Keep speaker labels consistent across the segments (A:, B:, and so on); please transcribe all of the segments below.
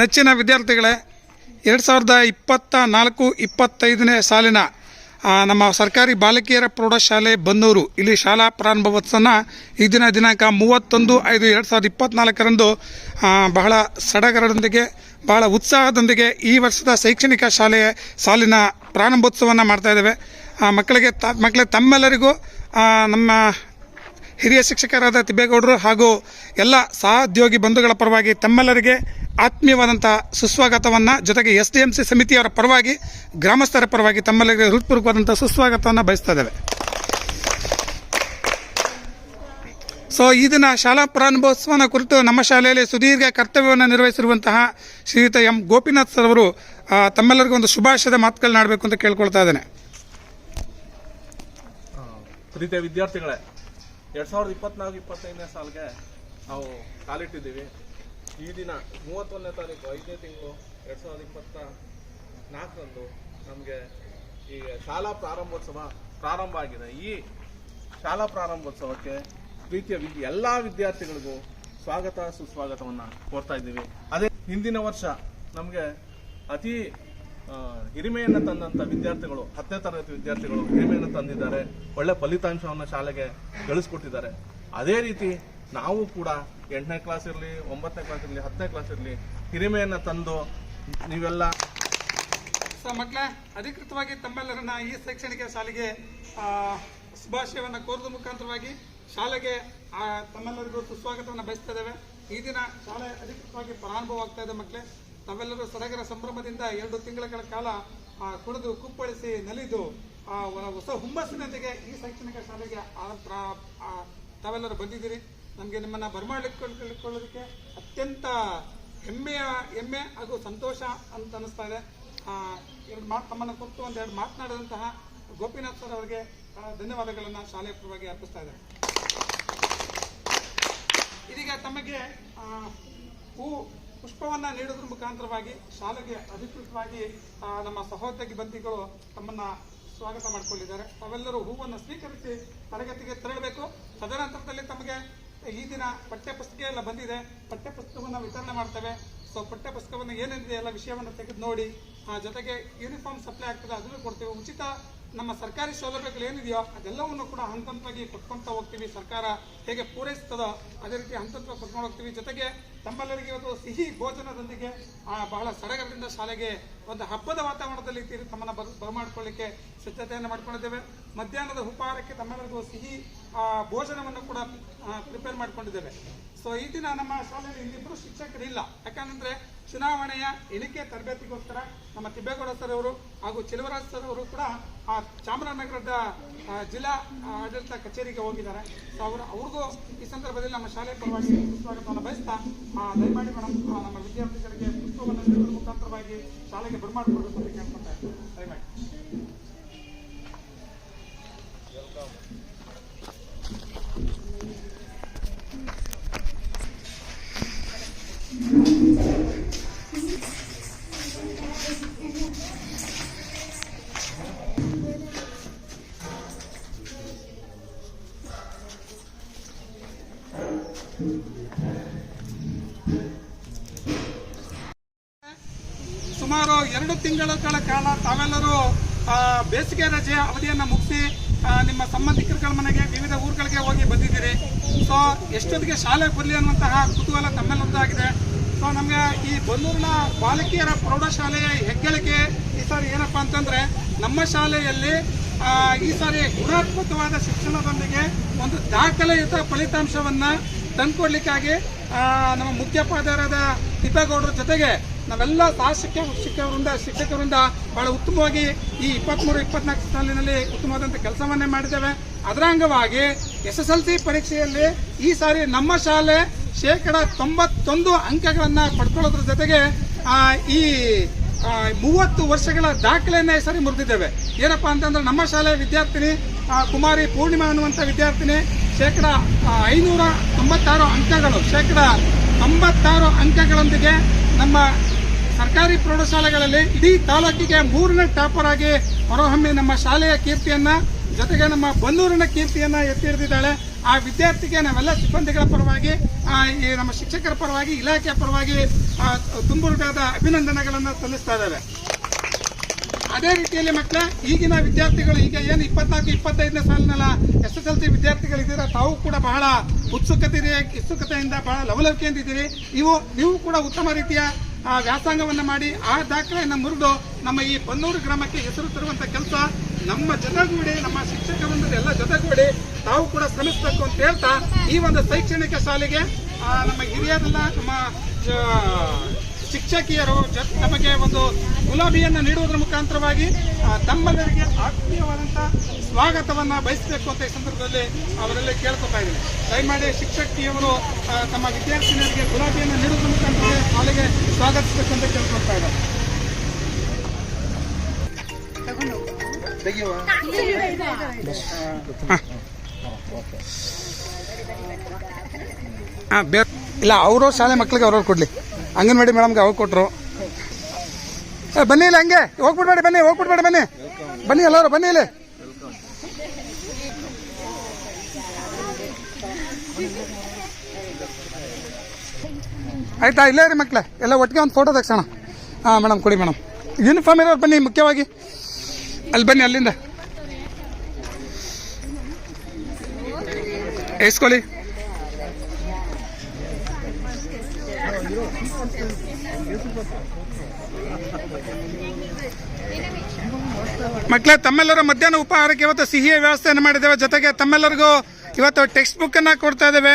A: ನೆಚ್ಚಿನ ವಿದ್ಯಾರ್ಥಿಗಳೇ, ಎರಡು ಸಾವಿರದ ಇಪ್ಪತ್ತ ನಾಲ್ಕು, ಇಪ್ಪತ್ತೈದನೇ ಸಾಲಿನ ನಮ್ಮ ಸರ್ಕಾರಿ ಬಾಲಕಿಯರ ಪ್ರೌಢಶಾಲೆ ಬನ್ನೂರು. ಇಲ್ಲಿ ಶಾಲಾ ಪ್ರಾರಂಭೋತ್ಸವನ ಈ ದಿನ ದಿನಾಂಕ ಮೂವತ್ತೊಂದು ಐದು ಎರಡು ಸಾವಿರದ ಇಪ್ಪತ್ತ್ನಾಲ್ಕರಂದು ಬಹಳ ಸಡಗರದೊಂದಿಗೆ, ಬಹಳ ಉತ್ಸಾಹದೊಂದಿಗೆ ಈ ವರ್ಷದ ಶೈಕ್ಷಣಿಕ ಶಾಲೆಯ ಸಾಲಿನ ಪ್ರಾರಂಭೋತ್ಸವವನ್ನು ಮಾಡ್ತಾಯಿದ್ದೇವೆ ಮಕ್ಕಳಿಗೆ ತ ಮಕ್ಕಳಿಗೆ ತಮ್ಮೆಲ್ಲರಿಗೂ ನಮ್ಮ ಹಿರಿಯ ಶಿಕ್ಷಕರಾದ ತಿಬ್ಬೇಗೌಡರು ಹಾಗೂ ಎಲ್ಲ ಸಹೋದ್ಯೋಗಿ ಬಂಧುಗಳ ಪರವಾಗಿ ತಮ್ಮೆಲ್ಲರಿಗೆ ಆತ್ಮೀಯವಾದಂಥ ಸುಸ್ವಾಗತವನ್ನು ಜೊತೆಗೆ ಎಸ್ ಡಿ ಎಂ ಸಿ ಸಮಿತಿಯವರ ಪರವಾಗಿ, ಗ್ರಾಮಸ್ಥರ ಪರವಾಗಿ ತಮ್ಮೆಲ್ಲರಿಗೆ ಹೃತ್ಪೂರ್ವಕವಾದಂಥ ಸುಸ್ವಾಗತವನ್ನು ಬಯಸ್ತಾ ಇದ್ದೇವೆ. ಸೊ ಈ ದಿನ ಶಾಲಾ ಪ್ರಾರಂಭೋತ್ಸವನ ಕುರಿತು ನಮ್ಮ ಶಾಲೆಯಲ್ಲಿ ಸುದೀರ್ಘ ಕರ್ತವ್ಯವನ್ನು ನಿರ್ವಹಿಸಿರುವಂತಹ ಶ್ರೀಯುತ ಎಂ. ಗೋಪಿನಾಥ್ ಸರ್ ಅವರು ತಮ್ಮೆಲ್ಲರಿಗೂ ಒಂದು ಶುಭಾಶಯದ ಮಾತುಗಳನ್ನ ಆಡಬೇಕು ಅಂತ ಕೇಳ್ಕೊಳ್ತಾ ಇದ್ದೇನೆ.
B: ವಿದ್ಯಾರ್ಥಿಗಳೇ, ಎರಡ್ ಸಾವಿರದ ಇಪ್ಪತ್ನಾಲ್ಕು, ಇಪ್ಪತ್ತೈದನೇ ಸಾಲಿಗೆ ನಾವು ಕಾಲಿಟ್ಟಿದ್ದೀವಿ. ಈ ದಿನ ಮೂವತ್ತೊಂದನೇ ತಾರೀಕು, ಐದನೇ ತಿಂಗಳು, ಎರಡ್ ಸಾವಿರದ ಇಪ್ಪತ್ತ ನಾಲ್ಕರಂದು ನಮಗೆ ಈ ಶಾಲಾ ಪ್ರಾರಂಭೋತ್ಸವ ಪ್ರಾರಂಭ ಆಗಿದೆ. ಈ ಶಾಲಾ ಪ್ರಾರಂಭೋತ್ಸವಕ್ಕೆ ಪ್ರೀತಿಯ ವಿದ್ಯ, ಎಲ್ಲ ವಿದ್ಯಾರ್ಥಿಗಳಿಗೂ ಸ್ವಾಗತ, ಸುಸ್ವಾಗತವನ್ನು ಕೋರ್ತಾ ಇದ್ದೀವಿ. ಅದೇ ಹಿಂದಿನ ವರ್ಷ ನಮಗೆ ಅತಿ ಹಿರಿಮೆಯನ್ನು ತಂದಂತ ವಿದ್ಯಾರ್ಥಿಗಳು, ಹತ್ತನೇ ತರಗತಿ ವಿದ್ಯಾರ್ಥಿಗಳು ಹಿರಿಮೆಯನ್ನು ತಂದಿದ್ದಾರೆ. ಒಳ್ಳೆ ಫಲಿತಾಂಶವನ್ನು ಶಾಲೆಗೆ ಗಳಿಸ್ಕೊಟ್ಟಿದ್ದಾರೆ. ಅದೇ ರೀತಿ ನಾವು ಕೂಡ ಎಂಟನೇ ಕ್ಲಾಸ್ ಇರಲಿ, ಒಂಬತ್ತನೇ ಕ್ಲಾಸ್ ಇರಲಿ, ಹತ್ತನೇ ಕ್ಲಾಸ್ ಇರಲಿ ಹಿರಿಮೆಯನ್ನು ತಂದು ನೀವೆಲ್ಲ
A: ಮಕ್ಕಳ ಅಧಿಕೃತವಾಗಿ ತಮ್ಮೆಲ್ಲರನ್ನ ಈ ಶೈಕ್ಷಣಿಕ ಶಾಲೆಗೆ ಶುಭಾಶಯವನ್ನು ಕೋರಿದ ಮುಖಾಂತರವಾಗಿ ಶಾಲೆಗೆ ತಮ್ಮೆಲ್ಲರಿಗೂ ಸುಸ್ವಾಗತವನ್ನು ಬಯಸ್ತಾ ಇದ್ದೇವೆ. ಈ ದಿನ ಶಾಲೆ ಅಧಿಕೃತವಾಗಿ ಪ್ರಾರಂಭವಾಗ್ತಾ ಇದೆ ಮಕ್ಕಳೇ ತಾವೆಲ್ಲರೂ ಸಡಗರ ಸಂಭ್ರಮದಿಂದ ಎರಡು ತಿಂಗಳ ಕಾಲ ಕುಡಿದು ಕುಪ್ಪಳಿಸಿ, ನಲಿದು ಹೊಸ ಹುಮ್ಮಸ್ಸಿನೊಂದಿಗೆ ಈ ಶೈಕ್ಷಣಿಕ ಶಾಲೆಗೆ ತಾವೆಲ್ಲರೂ ಬಂದಿದ್ದೀರಿ. ನಮಗೆ ನಿಮ್ಮನ್ನ ಬರಮಾಡಿಕೊಳ್ಳೋದಕ್ಕೆ ಅತ್ಯಂತ ಹೆಮ್ಮೆಯ, ಹೆಮ್ಮೆ ಹಾಗೂ ಸಂತೋಷ ಅಂತ ಅನ್ನಿಸ್ತಾ ಇದೆ. ಎರಡು ಮಾತು ತಮ್ಮನ್ನು ಕುರಿತು ಒಂದೆರಡು ಮಾತನಾಡಿದಂತಹ ಗೋಪಿನಾಥ್ ಸರ್ ಅವರಿಗೆ ಧನ್ಯವಾದಗಳನ್ನು ಶಾಲೆಯ ಪರವಾಗಿ ಅರ್ಪಿಸ್ತಾ ಇದ್ದಾರೆ ಇದೀಗ ತಮಗೆ ಹೂ, ಪುಷ್ಪವನ್ನು ನೀಡೋದ್ರ ಮುಖಾಂತರವಾಗಿ ಶಾಲೆಗೆ ಅಧಿಕೃತವಾಗಿ ನಮ್ಮ ಸಹೋದ್ಯೋಗಿ ಬಂಧಿಗಳು ತಮ್ಮನ್ನ ಸ್ವಾಗತ ಮಾಡಿಕೊಂಡಿದ್ದಾರೆ. ಅವೆಲ್ಲರೂ ಹೂವನ್ನು ಸ್ವೀಕರಿಸಿ ತರಗತಿಗೆ ತೆರಳಬೇಕು. ತದನಂತರದಲ್ಲಿ ತಮಗೆ ಈ ದಿನ ಪಠ್ಯಪುಸ್ತಕ ಎಲ್ಲ ಬಂದಿದೆ. ಪಠ್ಯಪುಸ್ತಕವನ್ನು ವಿತರಣೆ ಮಾಡ್ತೇವೆ. ಸೊ ಪಠ್ಯಪುಸ್ತಕವನ್ನು ಏನೇನಿದೆ ಎಲ್ಲ ವಿಷಯವನ್ನು ತೆಗೆದು ನೋಡಿ ಜೊತೆಗೆ ಯೂನಿಫಾರ್ಮ್ ಸಪ್ಲೈ ಆಗ್ತದೆ, ಅದನ್ನು ಕೊಡ್ತೀವಿ. ಉಚಿತ ನಮ್ಮ ಸರ್ಕಾರಿ ಸೌಲಭ್ಯಗಳು ಏನಿದೆಯೋ ಅದೆಲ್ಲವನ್ನು ಕೂಡ ಹಂತ ಹಂತವಾಗಿ ಕೊಟ್ಕೊಂತ ಹೋಗ್ತೀವಿ ಸರ್ಕಾರ. ಹೇಗೆ ಪೂರೈಸ್ತದೋ ಅದೇ ರೀತಿ ಹಂತ ಹಂತ ಕೊಟ್ಕೊಂಡು ಹೋಗ್ತೀವಿ. ಜೊತೆಗೆ ತಮ್ಮೆಲ್ಲರಿಗೆ ಇವತ್ತು ಸಿಹಿ ಭೋಜನದೊಂದಿಗೆ ಬಹಳ ಸಡಗರದಿಂದ ಶಾಲೆಗೆ ಒಂದು ಹಬ್ಬದ ವಾತಾವರಣದಲ್ಲಿ ತೀರಿ ತಮ್ಮನ್ನು ಬರ, ಬರಮಾಡ್ಕೊಳ್ಳಿಕ್ಕೆ ಸಿದ್ಧತೆಯನ್ನು ಮಾಡ್ಕೊಂಡಿದ್ದೇವೆ. ಮಧ್ಯಾಹ್ನದ ಉಪಹಾರಕ್ಕೆ ತಮ್ಮೆಲ್ಲರಿಗೂ ಸಿಹಿ ಭೋಜನವನ್ನು ಕೂಡ ಪ್ರಿಪೇರ್ ಮಾಡ್ಕೊಂಡಿದ್ದೇವೆ. ಸೊ ಈ ದಿನ ನಮ್ಮ ಶಾಲೆಯಲ್ಲಿ ಇನ್ನಿಬ್ಬರು ಶಿಕ್ಷಕರು ಇಲ್ಲ ಯಾಕಂದ್ರೆ ಚುನಾವಣೆಯ ಎಣಿಕೆ ತರಬೇತಿಗೋಸ್ಕರ ನಮ್ಮ ತಿಬ್ಬೇಗೌಡ ಸರ್ ಅವರು ಹಾಗೂ ಚೆಲುವರಾಜ್ ಸರ್ ಅವರು ಕೂಡ ಆ ಚಾಮರಾಜನಗರದ ಜಿಲ್ಲಾ ಆಡಳಿತ ಕಚೇರಿಗೆ ಹೋಗಿದ್ದಾರೆ. ಸೊ ಅವರು, ಅವ್ರಿಗೂ ಈ ಸಂದರ್ಭದಲ್ಲಿ ನಮ್ಮ ಶಾಲೆ ಪರವಾಗಿ ಸ್ವಾಗತವನ್ನು ಬಯಸ್ತಾ ದಯಮಾಡಿ ಮೇಡಮ್ ನಮ್ಮ ವಿದ್ಯಾರ್ಥಿಗಳಿಗೆ ಪುಸ್ತಕವನ್ನು ಮುಖಾಂತರವಾಗಿ ಶಾಲೆಗೆ ಬರಮಾಡಿಕೊಡ್ಬೇಕು ಅಂತ ಕೇಳ್ಕೊತಾ ಇದ್ದೀನಿ. ದಯಮಾಡಿ. ಸುಮಾರು ಎರಡು ತಿಂಗಳ ಕಾಲ ತಾವೆಲ್ಲರೂ ಬೇಸಿಗೆ ರಜೆಯ ಅವಧಿಯನ್ನು ಮುಗಿಸಿ ನಿಮ್ಮ ಸಂಬಂಧಿಕರುಗಳ ಮನೆಗೆ, ವಿವಿಧ ಊರುಗಳಿಗೆ ಹೋಗಿ ಬಂದಿದ್ದೀರಿ. ಸೊ ಎಷ್ಟೊತ್ತಿಗೆ ಶಾಲೆ ಬರಲಿ ಅನ್ನುವಂತಹ ಕುತೂಹಲ ತಮ್ಮೆಲ್ಲದ್ದಾಗಿದೆ ಸೊ ನಮಗೆ ಈ ಬನ್ನೂರಿನ ಬಾಲಕಿಯರ ಪ್ರೌಢಶಾಲೆಯ ಹೆಗ್ಗಳಿಕೆ ಈ ಸಾರಿ ಏನಪ್ಪಾ ಅಂತಂದ್ರೆ, ನಮ್ಮ ಶಾಲೆಯಲ್ಲಿ ಈ ಸಾರಿ ಗುಣಾತ್ಮಕವಾದ ಶಿಕ್ಷಣದೊಂದಿಗೆ ಒಂದು ದಾಖಲೆಯುತ ಫಲಿತಾಂಶವನ್ನ ತಂದುಕೊಡ್ಲಿಕ್ಕಾಗಿ ನಮ್ಮ ಮುಖ್ಯೋಪಾಧ್ಯಾಯರಾದ ತಿಪ್ಪೇಗೌಡರ ಜೊತೆಗೆ ನಾವೆಲ್ಲ ಸಹ ಶಿಕ್ಷಕ ಶಿಕ್ಷಕರಿಂದ ಶಿಕ್ಷಕರಿಂದ ಬಹಳ ಉತ್ತಮವಾಗಿ ಈ ಇಪ್ಪತ್ಮೂರು, ಇಪ್ಪತ್ನಾಲ್ಕು ಸಾಲಿನಲ್ಲಿ ಉತ್ತಮವಾದಂಥ ಕೆಲಸವನ್ನೇ ಮಾಡಿದ್ದೇವೆ. ಅದರ ಅಂಗವಾಗಿ ಎಸ್ ಎಸ್ ಎಲ್ ಸಿ ಪರೀಕ್ಷೆಯಲ್ಲಿ ಈ ಸಾರಿ ನಮ್ಮ ಶಾಲೆ ಶೇಕಡ ತೊಂಬತ್ತೊಂದು ಅಂಕಗಳನ್ನು ಪಡ್ಕೊಳ್ಳೋದ್ರ ಜೊತೆಗೆ ಈ ಮೂವತ್ತು ವರ್ಷಗಳ ದಾಖಲೆಯನ್ನು ಈ ಸಾರಿ ಮುರಿದಿದ್ದೇವೆ. ಏನಪ್ಪಾ ಅಂತಂದ್ರೆ ನಮ್ಮ ಶಾಲೆ ವಿದ್ಯಾರ್ಥಿನಿ ಕುಮಾರಿ ಪೂರ್ಣಿಮಾ ಅನ್ನುವಂಥ ವಿದ್ಯಾರ್ಥಿನಿ ಶೇಕಡ ಐನೂರ ತೊಂಬತ್ತಾರು ಅಂಕಗಳು, ಶೇಕಡ ತೊಂಬತ್ತಾರು ಅಂಕಗಳೊಂದಿಗೆ ನಮ್ಮ ಸರ್ಕಾರಿ ಪ್ರೌಢಶಾಲೆಗಳಲ್ಲಿ ಇಡೀ ತಾಲೂಕಿಗೆ ಮೂರನೇ ಟಾಪರ್ ಆಗಿ ಹೊರಹೊಮ್ಮಿ ನಮ್ಮ ಶಾಲೆಯ ಕೀರ್ತಿಯನ್ನ, ಜೊತೆಗೆ ನಮ್ಮ ಬನ್ನೂರಿನ ಕೀರ್ತಿಯನ್ನ ಎತ್ತಿ ಹಿಡಿದಿದ್ದಾಳೆ. ಆ ವಿದ್ಯಾರ್ಥಿಗೆ ನಾವೆಲ್ಲ ಸಿಬ್ಬಂದಿಗಳ ಪರವಾಗಿ ಈ ನಮ್ಮ ಶಿಕ್ಷಕರ ಪರವಾಗಿ, ಇಲಾಖೆಯ ಪರವಾಗಿ ತುಂಬುರುಗಾದ ಅಭಿನಂದನೆಗಳನ್ನು ಸಲ್ಲಿಸ್ತಾ ಇದ್ದಾರೆ ಅದೇ ರೀತಿಯಲ್ಲಿ ಮಕ್ಕಳ, ಈಗಿನ ವಿದ್ಯಾರ್ಥಿಗಳು ಈಗ ಏನು ಇಪ್ಪತ್ನಾಲ್ಕು, ಇಪ್ಪತ್ತೈದನೇ ಸಾಲಿನಲ್ಲ, ಎಸ್ ಎಸ್ ಎಲ್ ಸಿ ತಾವು ಕೂಡ ಬಹಳ ಉತ್ಸುಕತೆ ಉತ್ಸುಕತೆಯಿಂದ ಬಹಳ ಲವಲವಿಕೆಯಿಂದ ಇದ್ದೀರಿ. ನೀವು ನೀವು ಕೂಡ ಉತ್ತಮ ರೀತಿಯ ವ್ಯಾಸಂಗವನ್ನ ಮಾಡಿ ಆ ದಾಖಲೆಯನ್ನು ಮುರಿದು ನಮ್ಮ ಈ ಬನ್ನೂರು ಗ್ರಾಮಕ್ಕೆ ಹೆಸರು ತರುವಂತ ಕೆಲಸ ನಮ್ಮ ಜೊತೆಗೂಡಿ ನಮ್ಮ ಶಿಕ್ಷಕರಿಂದ ಎಲ್ಲ ಜೊತೆಗೂಡಿ ತಾವು ಕೂಡ ಶ್ರಮಿಸಬೇಕು ಅಂತ ಹೇಳ್ತಾ ಈ ಒಂದು ಶೈಕ್ಷಣಿಕ ಶಾಲೆಗೆ ಆ, ನಮ್ಮ ಹಿರಿಯರೆಲ್ಲ ನಮ್ಮ ಆ, ಶಿಕ್ಷಕಿಯರು ನಮಗೆ ಒಂದು ಗುಲಾಬಿಯನ್ನು ನೀಡುವುದರ ಮುಖಾಂತರವಾಗಿ ತಮ್ಮೆಲ್ಲರಿಗೆ ಆತ್ಮೀಯವಾದಂಥ ಸ್ವಾಗತವನ್ನ ಬಯಸಬೇಕು ಅಂತ ಈ ಸಂದರ್ಭದಲ್ಲಿ ಅವರಲ್ಲಿ ಕೇಳ್ಕೊತಾ ಇದ್ದೀನಿ. ದಯಮಾಡಿ ಶಿಕ್ಷಕಿಯವರು ತಮ್ಮ ವಿದ್ಯಾರ್ಥಿನಿಯರಿಗೆ ಗುಲಾಬಿಯನ್ನು ನೀಡುವುದರ ಮುಖಾಂತರ ಶಾಲೆಗೆ ಸ್ವಾಗತಿಸಬೇಕು ಅಂತ ಕೇಳ್ಕೊಳ್ತಾ ಇದ್ದಾರೆ. ಇಲ್ಲ, ಅವರು ಶಾಲೆ ಮಕ್ಕಳಿಗೆ ಅವ್ರವ್ರು ಕೊಡಲಿ. ಅಂಗನವಾಡಿ ಮೇಡಮ್ಗೆ ಅವಾಗ ಕೊಟ್ಟರು ಬನ್ನಿ ಇಲ್ಲ ಹಂಗೆ. ಹೋಗ್ಬಿಡ್ಬೇಡಿ ಬನ್ನಿ ಹೋಗ್ಬಿಡ್ಬೇಡಿ ಬನ್ನಿ. ಬನ್ನಿ ಎಲ್ಲರೂ, ಬನ್ನಿ ಇಲ್ಲಿ. ಆಯ್ತಾ, ಇಲ್ಲೇ ರೀ ಮಕ್ಳೆ. ಎಲ್ಲ ಒಟ್ಟಿಗೆ ಒಂದು ಫೋಟೋ ತೆಗ್ಸೋಣ. ಹಾಂ, ಮೇಡಮ್, ಕೊಡಿ ಮೇಡಮ್. ಯೂನಿಫಾರ್ಮ್ ಇರೋರು ಬನ್ನಿ, ಮುಖ್ಯವಾಗಿ. ಅಲ್ಲಿ ಬನ್ನಿ, ಅಲ್ಲಿಂದ. ಎಸ್ಕೊಳ್ಳಿ. ಮಕ್ಕಳೇ ತಮ್ಮೆಲ್ಲರ ಮಧ್ಯಾಹ್ನ ಉಪಹಾರಕ್ಕೆ ಇವತ್ತು ಸಿಹಿಯ ವ್ಯವಸ್ಥೆಯನ್ನು ಮಾಡಿದ್ದೇವೆ. ಜೊತೆಗೆ ತಮ್ಮೆಲ್ಲರಿಗೂ ಇವತ್ತು ಟೆಕ್ಸ್ಟ್ ಬುಕ್ ಅನ್ನ ಕೊಡ್ತಾ ಇದ್ದೇವೆ.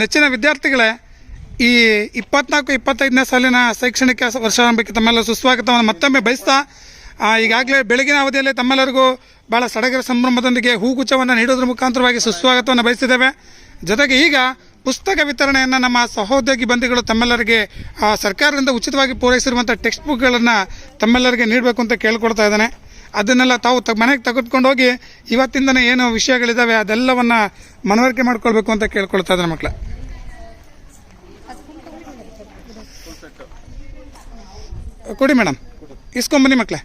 A: ನೆಚ್ಚಿನ ವಿದ್ಯಾರ್ಥಿಗಳೇ, ಈ ಇಪ್ಪತ್ನಾಲ್ಕು, ಇಪ್ಪತ್ತೈದನೇ ಸಾಲಿನ ಶೈಕ್ಷಣಿಕ ವರ್ಷಾರಂಭಕ್ಕೆ ತಮ್ಮೆಲ್ಲ ಸುಸ್ವಾಗತವನ್ನು ಮತ್ತೊಮ್ಮೆ ಬಯಸ್ತಾ ಈಗಾಗಲೇ ಬೆಳಗಿನ ಅವಧಿಯಲ್ಲಿ ತಮ್ಮೆಲ್ಲರಿಗೂ ಭಾಳ ಸಡಗರ ಸಂಭ್ರಮದೊಂದಿಗೆ ಹೂಗುಚ್ಛವನ್ನು ನೀಡೋದ್ರ ಮುಖಾಂತರವಾಗಿ ಸುಸ್ವಾಗತವನ್ನು ಬಯಸಿದ್ದೇವೆ. ಜೊತೆಗೆ ಈಗ ಪುಸ್ತಕ ವಿತರಣೆಯನ್ನು ನಮ್ಮ ಸಹೋದ್ಯೋಗಿ ಬಂಧುಗಳು ತಮ್ಮೆಲ್ಲರಿಗೆ ಸರ್ಕಾರದಿಂದ ಉಚಿತವಾಗಿ ಪೂರೈಸಿರುವಂಥ ಟೆಕ್ಸ್ಟ್ ಬುಕ್ಗಳನ್ನು ತಮ್ಮೆಲ್ಲರಿಗೆ ನೀಡಬೇಕು ಅಂತ ಕೇಳ್ಕೊಡ್ತಾ ಇದ್ದಾನೆ. ಅದನ್ನೆಲ್ಲ ತಾವು ತ ಮನೆಗೆ ತೆಗೆದುಕೊಂಡು ಹೋಗಿ ಇವತ್ತಿಂದನೇ ಏನು ವಿಷಯಗಳಿದ್ದಾವೆ ಅದೆಲ್ಲವನ್ನು ಮನವರಿಕೆ ಮಾಡ್ಕೊಳ್ಬೇಕು ಅಂತ ಕೇಳ್ಕೊಳ್ತಾ ಇದ್ದಾರೆ ಮಕ್ಕಳ. ಕೊಡಿ ಮೇಡಮ್ ಇಸ್ಕೊಂಬನ್ನಿ ಮಕ್ಕಳೇ.